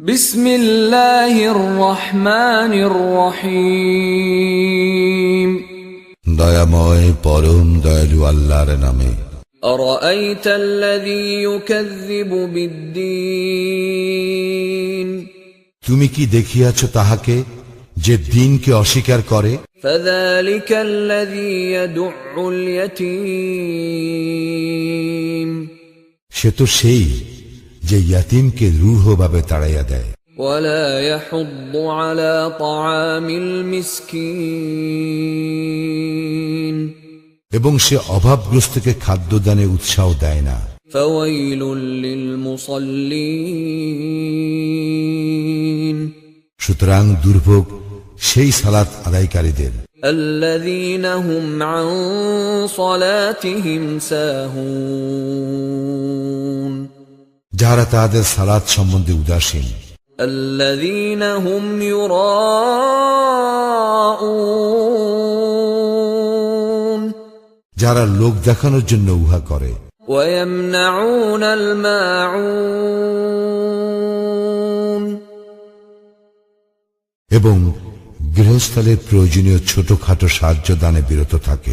بسم الله الرحمن الرحيم দয়াময় পরম দয়ালু আল্লাহর নামে أرأيت الذي يكذب بالدين তুমি কি দেখিয়াছ তাহাকে যে দিনকে অস্বীকার করে فذلك الذي يدع اليتيم সে তো সেই যে ইয়াতিমকে রূঢ়ভাবে তাড়াইয়া দেয় ولا يحض على طعام المسكين এবং সে অভাবগ্রস্তকে খাদ্যদানে উৎসাহ দেয় না فويل للمصلين সুতরাং দুর্ভোগ সেই সালাত আদায়কারীদের الذين هم عن صلاتهم ساهون যাহারা তাহাদের সালাত সম্বন্ধে উদাসীন الذين هم يراءون যারা লোক দেখানোর জন্য উহা করে ويمنعون الماعون এবং গৃহস্থলের প্রয়োজনীয় ছোটখাটো সাহায্য দানে বিরত থাকে